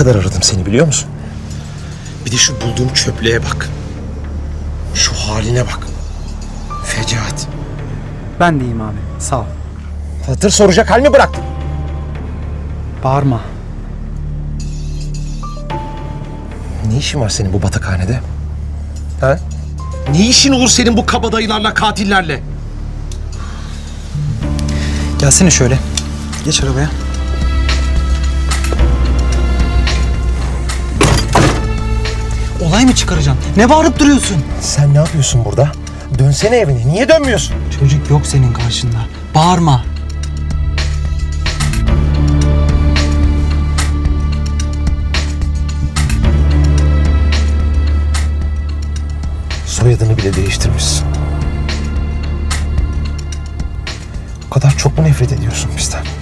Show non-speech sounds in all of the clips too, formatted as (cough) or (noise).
kadar aradım seni biliyor musun? Bir de şu bulduğum çöplüğe bak. Şu haline bak. Fecaat. Ben de iyiyim abi. Sağ ol. Hatır soracak hal mi bıraktın? Bağırma. Ne işin var senin bu batakhanede? Ha? Ne işin olur senin bu kabadayılarla, katillerle? Gelsene şöyle. Geç arabaya. Olay mı çıkaracaksın? Ne bağırıp duruyorsun? Sen ne yapıyorsun burada? Dönsene evine. Niye dönmüyorsun? Çocuk yok senin karşında. Bağırma. Soyadını bile değiştirmişsin. O kadar çok mu nefret ediyorsun bizden?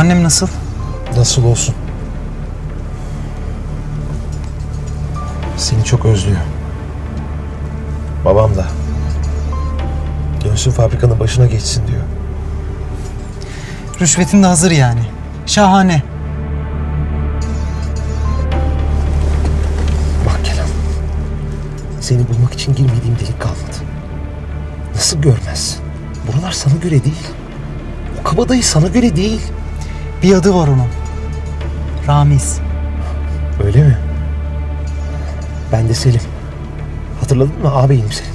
Annem nasıl? Nasıl olsun? Seni çok özlüyor. Babam da. Dönsün fabrikanın başına geçsin diyor. Rüşvetin de hazır yani. Şahane. Bak Kenan. Seni bulmak için girmediğim delik kalmadı. Nasıl görmezsin? Buralar sana göre değil. O kabadayı sana göre değil. Bir adı var onun. Ramiz. Öyle mi? Ben de Selim. Hatırladın mı ağabeyim senin?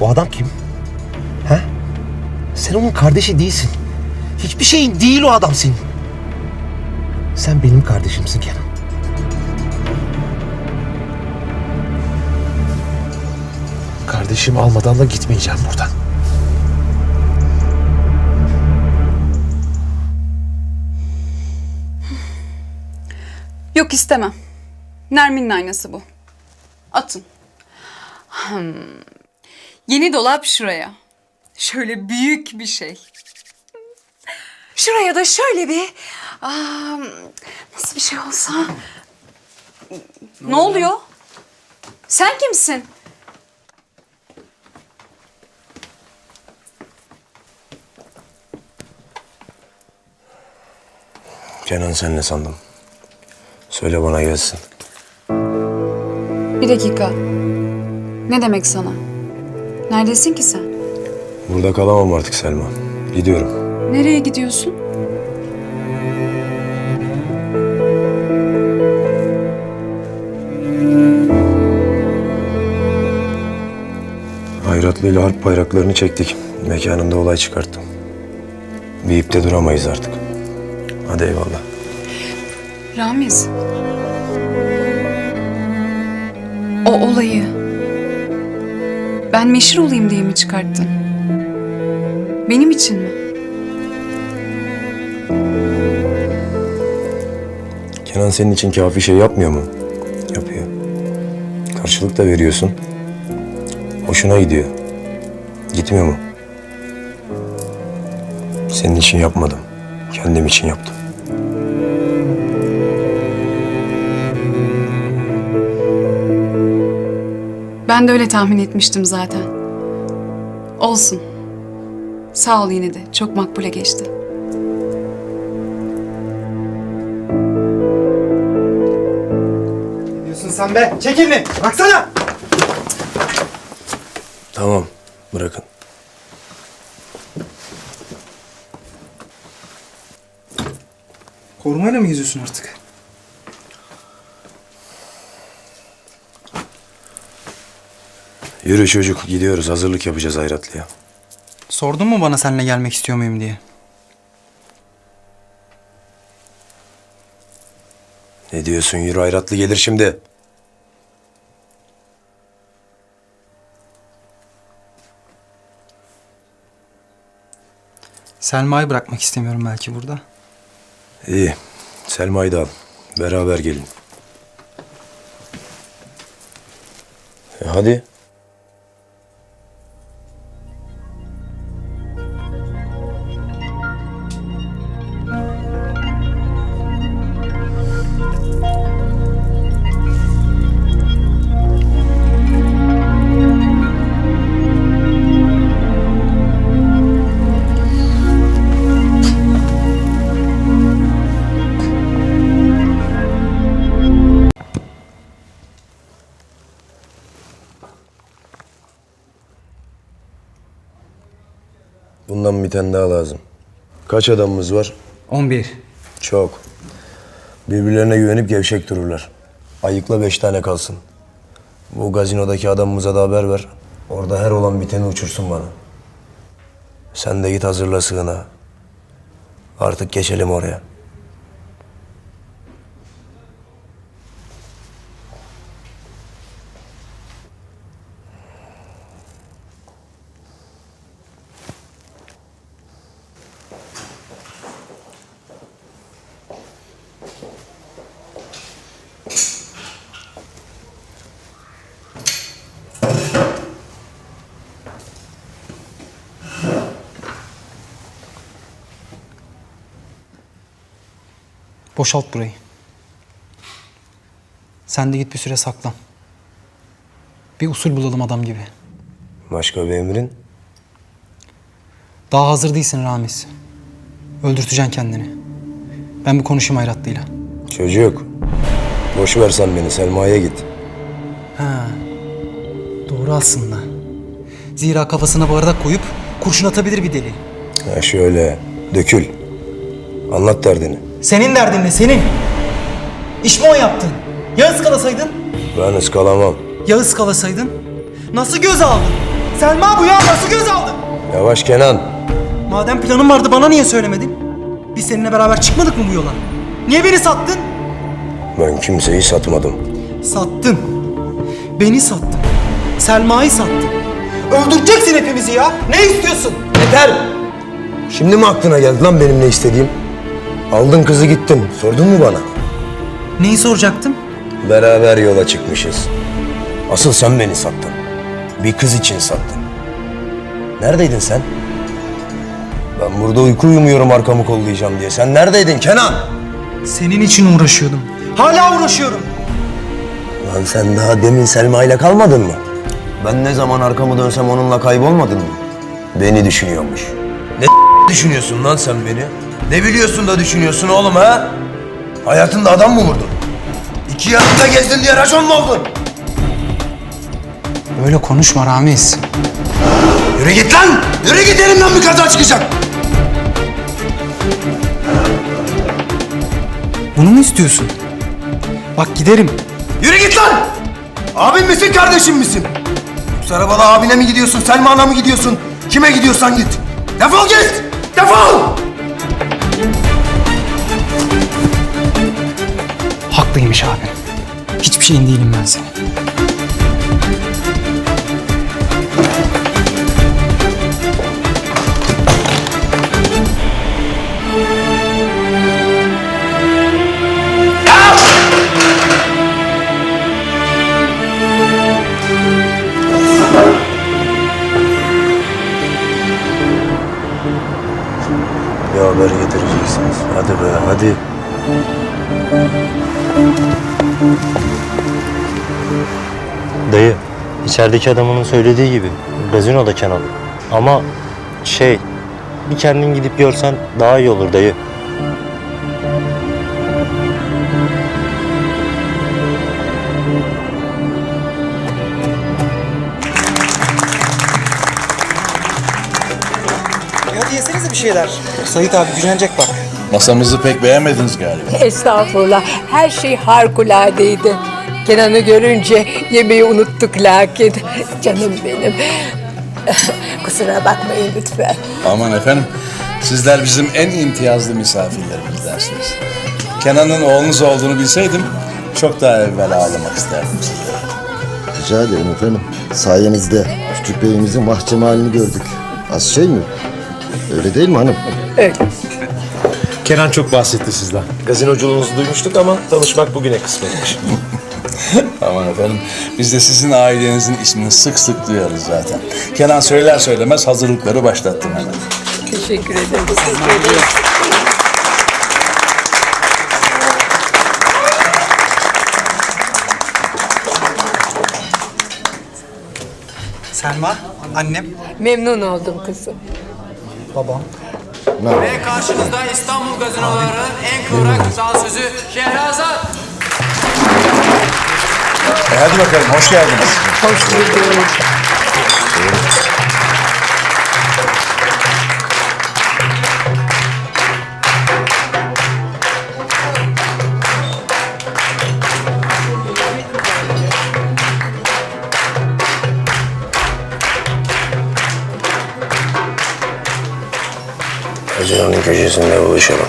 Bu adam kim? Ha? Sen onun kardeşi değilsin. Hiçbir şeyin değil o adam senin. Sen benim kardeşimsin Kenan. Kardeşimi almadan da gitmeyeceğim buradan. Yok istemem. Nermin'in aynası bu. Atın. Hmm. Yeni dolap şuraya. Şöyle büyük bir şey. Şuraya da şöyle bir... Aa, nasıl bir şey olsa... Ne, oluyor? Sen kimsin? Kenan sen ne sandın? Söyle bana gelsin. Bir dakika. Ne demek sana? Neredesin ki sen? Burada kalamam artık Selma. Gidiyorum. Nereye gidiyorsun? Hayratlı ile harp bayraklarını çektik. Mekanında olay çıkarttım. Bir ipte duramayız artık. Hadi eyvallah. Ramiz. O olayı ben meşhur olayım diye mi çıkarttın? Benim için mi? Kenan senin için kafi şey yapmıyor mu? Yapıyor. Karşılık da veriyorsun. Hoşuna gidiyor. Gitmiyor mu? Senin için yapmadım. Kendim için yaptım. Ben de öyle tahmin etmiştim zaten. Olsun. Sağ ol yine de. Çok makbule geçti. Ne diyorsun sen be? Çek elini. Baksana. Tamam. Bırakın. Korumayla mı geziyorsun artık? Yürü çocuk. Gidiyoruz. Hazırlık yapacağız Hayratlı'ya. Sordun mu bana seninle gelmek istiyor muyum diye? Ne diyorsun? Yürü Hayratlı gelir şimdi. Selma'yı bırakmak istemiyorum belki burada. İyi. Selma'yı da al. Beraber gelin. E hadi. Adam bir tane daha lazım. Kaç adamımız var? 11. Çok. Birbirlerine güvenip gevşek dururlar. Ayıkla beş tane kalsın. Bu gazinodaki adamımıza da haber ver. Orada her olan biteni uçursun bana. Sen de git hazırla sığına. Artık geçelim oraya. Boşalt burayı. Sen de git bir süre saklan. Bir usul bulalım adam gibi. Başka bir emrin? Daha hazır değilsin Ramiz. Öldürteceksin kendini. Ben bir konuşayım Hayratlı'yla. Çocuk. Boş ver sen beni. Selma'ya git. Ha. Doğru aslında. Zira kafasına bardak koyup kurşun atabilir bir deli. Ha şöyle. Dökül. Anlat derdini. Senin derdin ne senin? İş mi o yaptın? Ya ıskalasaydın? Ben ıskalamam. Ya ıskalasaydın? Nasıl göz aldın? Selma bu ya nasıl göz aldın? Yavaş Kenan. Madem planın vardı bana niye söylemedin? Biz seninle beraber çıkmadık mı bu yola? Niye beni sattın? Ben kimseyi satmadım. Sattın. Beni sattın. Selma'yı sattın. Öldüreceksin hepimizi ya. Ne istiyorsun? Yeter! Şimdi mi aklına geldi lan benim ne istediğim? Aldın kızı gittin. Sordun mu bana? Neyi soracaktım? Beraber yola çıkmışız. Asıl sen beni sattın. Bir kız için sattın. Neredeydin sen? Ben burada uyku uyumuyorum arkamı kollayacağım diye. Sen neredeydin Kenan? Senin için uğraşıyordum. Hala uğraşıyorum. Lan sen daha demin Selma ile kalmadın mı? Ben ne zaman arkamı dönsem onunla kaybolmadın mı? Beni düşünüyormuş. Ne düşünüyorsun lan sen beni? Ne biliyorsun da düşünüyorsun oğlum ha? Hayatında adam mı vurdun? İki yanında gezdin diye racon mu oldun? Öyle konuşma Ramiz. Yürü git lan! Yürü git elimden bir kaza çıkacak! Bunu mu istiyorsun? Bak giderim. Yürü git lan! Abin misin kardeşim misin? Yoksa arabada abine mi gidiyorsun, Selma'na mı gidiyorsun? Kime gidiyorsan git. Defol git! Defol! Haklıymış abi. Hiçbir şeyin değilim ben senin. Bir haber getireceksiniz. Hadi be, hadi. İçerideki adamının söylediği gibi gazinoda Kenan. Ama şey, bir kendin gidip görsen daha iyi olur dayı. Hadi yesenize bir şeyler. Sait abi gücenecek bak. Masamızı pek beğenmediniz galiba. Estağfurullah. Her şey harikuladeydi. Kenan'ı görünce yemeği unuttuk lakin. Canım benim. Kusura bakmayın lütfen. Aman efendim, sizler bizim en imtiyazlı misafirlerimizdensiniz. Kenan'ın oğlunuz olduğunu bilseydim, çok daha evvel ağlamak isterdim sizlere. Rica ederim efendim. Sayenizde küçük beyimizin mahkeme halini gördük. Az şey mi? Öyle değil mi hanım? Öyle. Kenan çok bahsetti sizden. Gazinoculuğunuzu duymuştuk ama tanışmak bugüne kısmetmiş. (laughs) (laughs) Aman efendim, biz de sizin ailenizin ismini sık sık duyarız zaten. Kenan söyler söylemez hazırlıkları başlattım hemen. Teşekkür ederim. Teşekkür ederim. Selma, annem, Memnun oldum kızım. babam. Ve karşınızda İstanbul gazinolarının en kıvrak sözü Şehrazat. E hadi bakalım, hoş geldiniz. Hoş bulduk. Haziran'ın köşesinde buluşalım.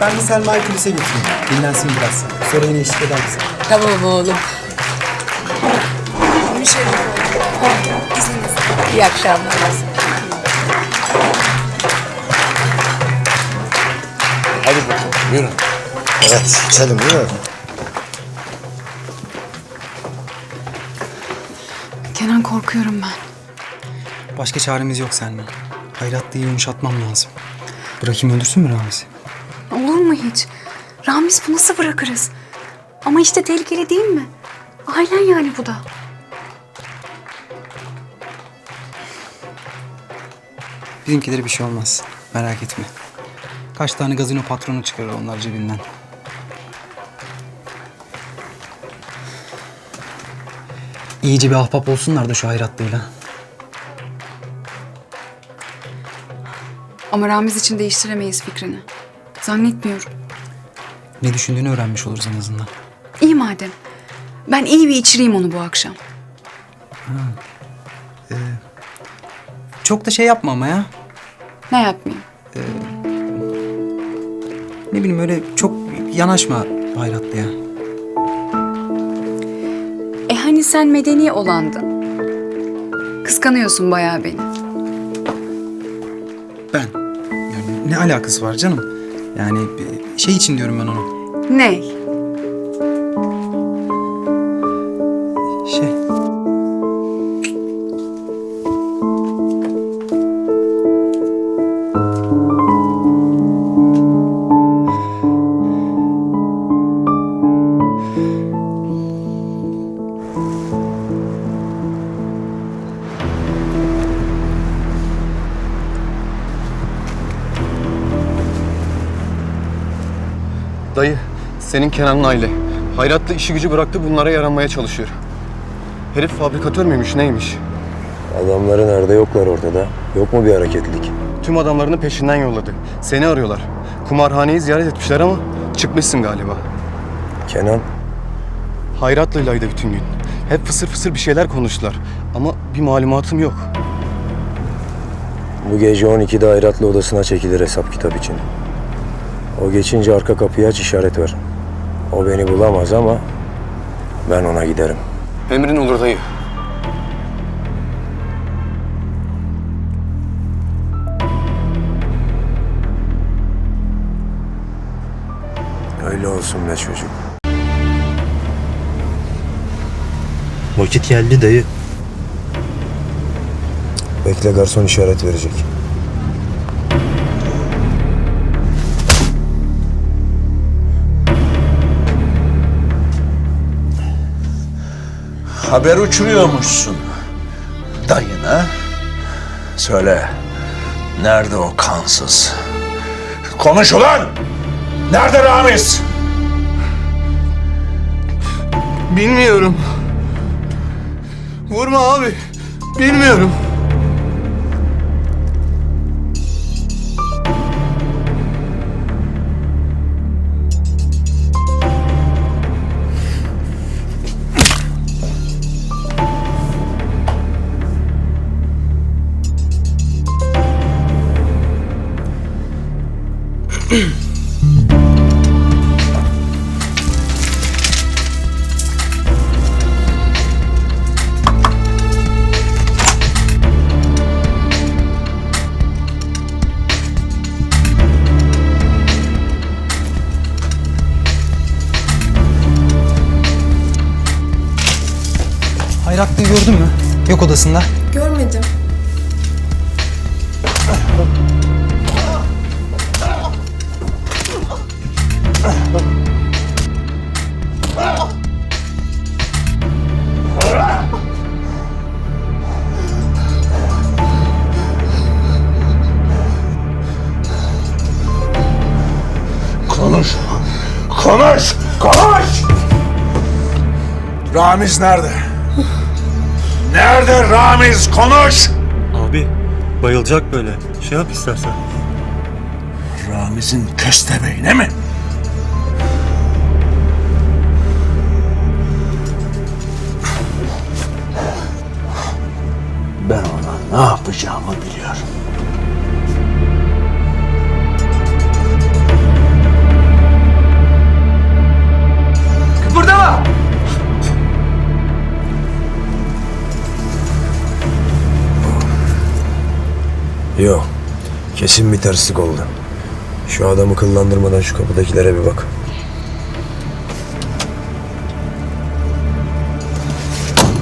Ben bir Selma'yı kulise götüreyim. Dinlensin biraz. Sonra yine eşlik eder bize. Tamam oğlum. İyi akşamlar. Hadi bakalım buyurun. Evet içelim değil mi? Kenan korkuyorum ben. Başka çaremiz yok Selma. Hayratlı'yı yumuşatmam lazım. Bırakayım öldürsün mü Ramiz'i? Mu hiç? Ramiz bu nasıl bırakırız? Ama işte tehlikeli değil mi? Ailen yani bu da. Bizimkilere bir şey olmaz. Merak etme. Kaç tane gazino patronu çıkarır onlar cebinden. İyice bir ahbap olsunlar da şu Hayratlı'yla. Ama Ramiz için değiştiremeyiz fikrini. Zannetmiyorum. Ne düşündüğünü öğrenmiş oluruz en azından. İyi madem. Ben iyi bir içireyim onu bu akşam. Çok da şey yapma ama ya. Ne yapmayayım? Ne bileyim öyle çok yanaşma Hayratlı'ya. E hani sen medeni olandın? Kıskanıyorsun bayağı beni. Ben. Yani ne alakası var canım? Yani şey için diyorum ben onu. Ney? Senin Kenan'ın aile. Hayratlı işi gücü bıraktı bunlara yaranmaya çalışıyor. Herif fabrikatör müymüş neymiş? Adamları nerede yoklar ortada. Yok mu bir hareketlilik? Tüm adamlarını peşinden yolladı. Seni arıyorlar. Kumarhaneyi ziyaret etmişler ama çıkmışsın galiba. Kenan, Hayratlı'ylaydı bütün gün. Hep fısır fısır bir şeyler konuştular. Ama bir malumatım yok. bu gece 12'de Hayratlı odasına çekilir hesap kitap için. O geçince arka kapıyı aç işaret ver. O beni bulamaz ama ben ona giderim. Emrin olur dayı. Öyle olsun be çocuk. Vakit geldi dayı. Bekle garson işaret verecek. Haber uçuruyormuşsun. Dayına. Söyle. Nerede o kansız? Konuş ulan! Nerede Ramiz? Bilmiyorum. Vurma abi. Bilmiyorum. Gördün mü? Yok odasında. Görmedim. Konuş. Konuş. Konuş. Ramiz nerede? Nerede Ramiz? Konuş! Abi bayılacak böyle. Şey yap istersen. Ramiz'in köstebeğine mi? Ben ona ne yapacağımı Yok. Kesin bir terslik oldu. Şu adamı kıllandırmadan şu kapıdakilere bir bak.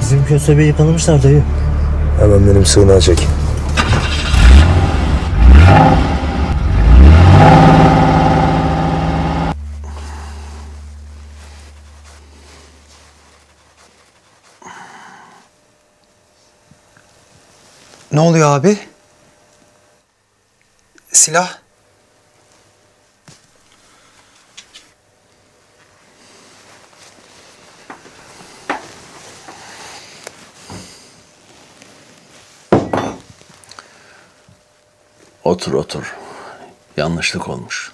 Bizim köstebeği yakalamışlar dayı. Hemen benim sığınağa çek. Ne oluyor abi? Silah? Otur otur. Yanlışlık olmuş.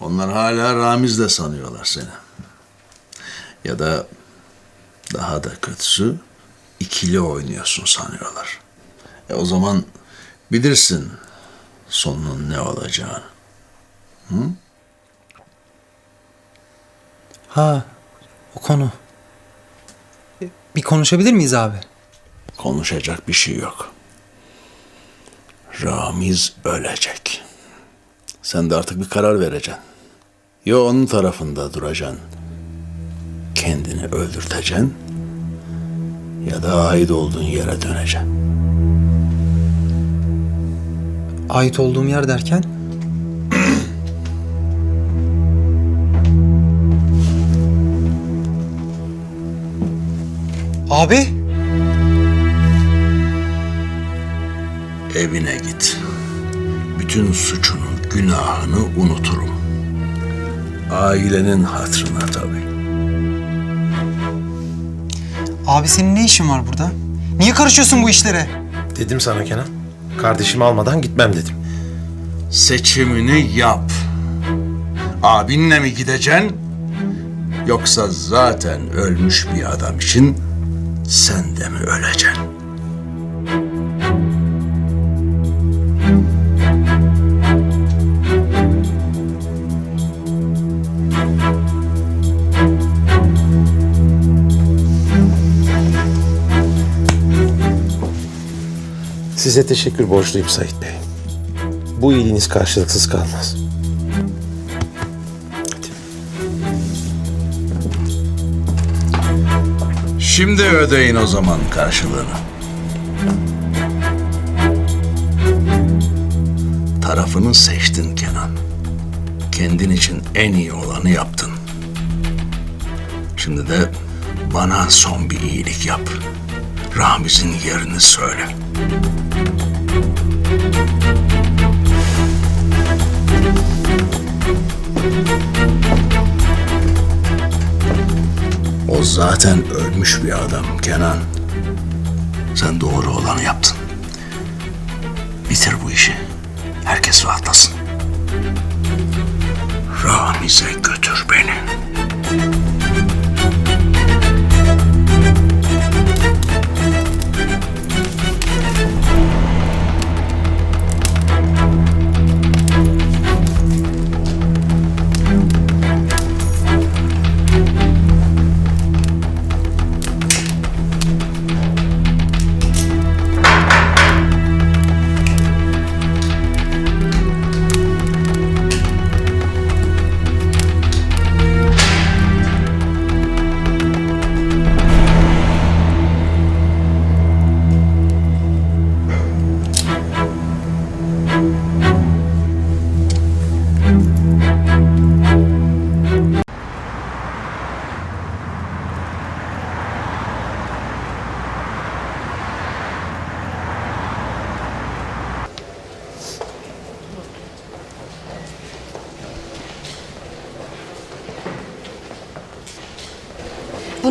Onlar hala Ramiz de sanıyorlar seni. Ya da daha da kötüsü ikili oynuyorsun sanıyorlar. E o zaman bilirsin sonunun ne olacağını. Ha, o konu. E, Bir konuşabilir miyiz abi? Konuşacak bir şey yok. Ramiz ölecek. Sen de artık bir karar vereceksin. Ya onun tarafında duracaksın. Kendini öldürteceksin. Ya da ait olduğun yere döneceksin. Ait olduğum yer derken? (clears throat) Abi? Evine git. Bütün suçunu, günahını unuturum. Ailenin hatırına tabii. Abi senin ne işin var burada? Niye karışıyorsun bu işlere? Dedim sana Kenan. Kardeşimi almadan gitmem dedim. Seçimini yap. Abinle mi gideceksin? Yoksa zaten ölmüş bir adam için sen de mi öleceksin? Size teşekkür borçluyum Sait Bey. Bu iyiliğiniz karşılıksız kalmaz. Şimdi ödeyin o zaman karşılığını. Tarafını seçtin Kenan. Kendin için en iyi olanı yaptın. Şimdi de bana son bir iyilik yap. Ramiz'in yerini söyle. Zaten ölmüş bir adam Kenan. Sen doğru olanı yaptın. Bitir bu işi. Herkes rahatlasın. Ramiz'e götür beni.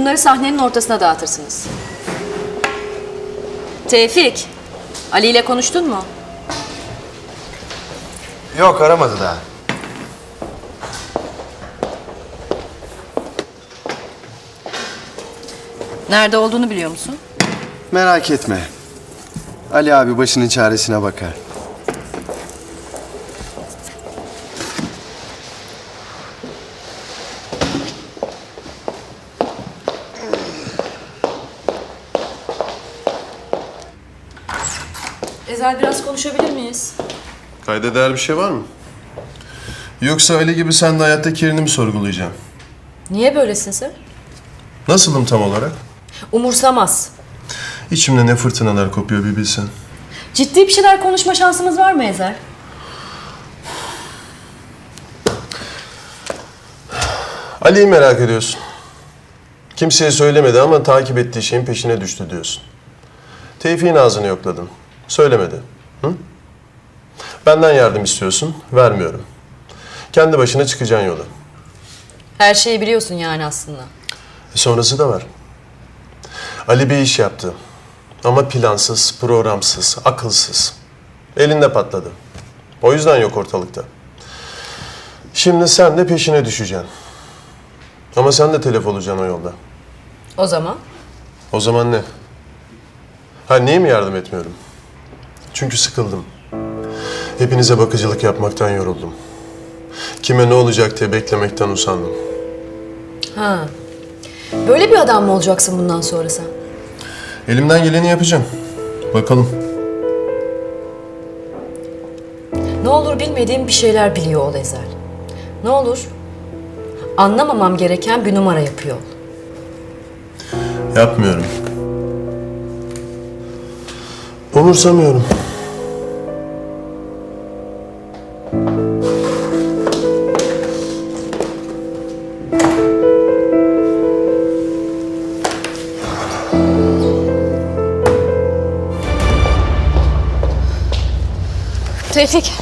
Bunları sahnenin ortasına dağıtırsınız. Tevfik, Ali ile konuştun mu? Yok aramadı daha. Nerede olduğunu biliyor musun? Merak etme. Ali abi başının çaresine bakar. Ezel biraz konuşabilir miyiz? Kayda değer bir şey var mı? Yoksa Ali gibi sen de hayattaki yerini mi sorgulayacaksın? Niye böylesin sen? Nasılım tam olarak? Umursamaz. İçimde ne fırtınalar kopuyor bir bilsen. Ciddi bir şeyler konuşma şansımız var mı Ezel? Ali'yi merak ediyorsun. Kimseye söylemedi ama takip ettiği şeyin peşine düştü diyorsun. Tevfik'in ağzını yokladın. Söylemedi. Hı? Benden yardım istiyorsun. Vermiyorum. Kendi başına çıkacaksın yola. Her şeyi biliyorsun yani aslında. E sonrası da var. Ali bir iş yaptı. Ama plansız, programsız, akılsız. Elinde patladı. O yüzden yok ortalıkta. Şimdi sen de peşine düşeceksin. Ama sen de telef olacaksın o yolda. O zaman? O zaman ne? Ha niye mi yardım etmiyorum? Çünkü sıkıldım. Hepinize bakıcılık yapmaktan yoruldum. Kime ne olacak diye beklemekten usandım. Ha. Böyle bir adam mı olacaksın bundan sonra sen? Elimden geleni yapacağım. Bakalım. Ne olur bilmediğim bir şeyler biliyor ol Ezel. Ne olur anlamamam gereken bir numara yapıyor ol. Yapmıyorum. Umursamıyorum. Tevfik,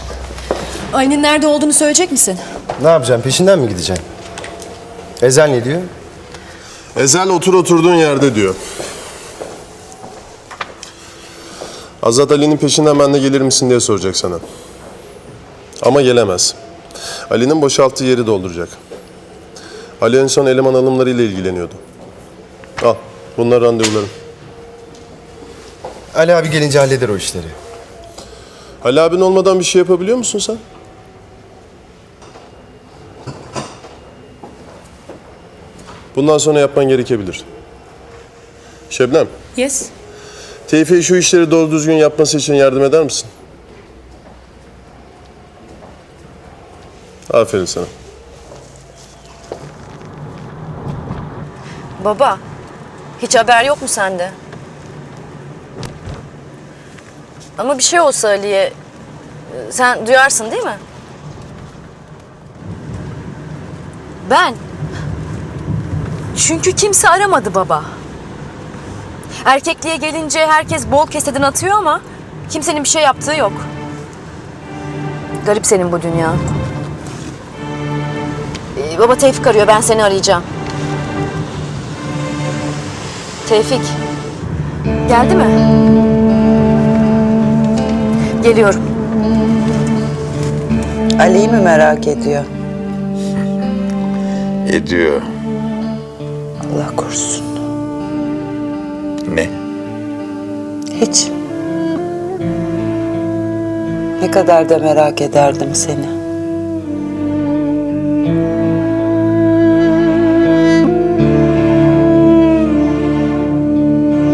Ay'ın nerede olduğunu söyleyecek misin? Ne yapacağım? Peşinden mi gideceğim? Ezel ne diyor? Ezel otur oturduğun yerde diyor. Azat Ali'nin peşinden ben de gelir misin diye soracak sana. Ama gelemez. Ali'nin boşalttığı yeri dolduracak. Ali en son eleman alımlarıyla ilgileniyordu. Al, bunlar randevularım. Ali abi gelince halleder o işleri. Ali abin olmadan bir şey yapabiliyor musun sen? Bundan sonra yapman gerekebilir. Şebnem, Yes. Tevfik'e şu işleri doğru düzgün yapması için yardım eder misin? Aferin sana. Baba, hiç haber yok mu sende? Ama bir şey olsa Ali'ye sen duyarsın değil mi? Ben. Çünkü kimse aramadı baba. Erkekliğe gelince herkes bol keseden atıyor ama kimsenin bir şey yaptığı yok. Garip senin bu dünya. Ee, baba Tevfik arıyor ben seni arayacağım. Tevfik. Geldi mi? Geliyorum. Ali'yi mi merak ediyor? Ediyor. Allah korusun. Ne? Hiç. Ne kadar da merak ederdim seni.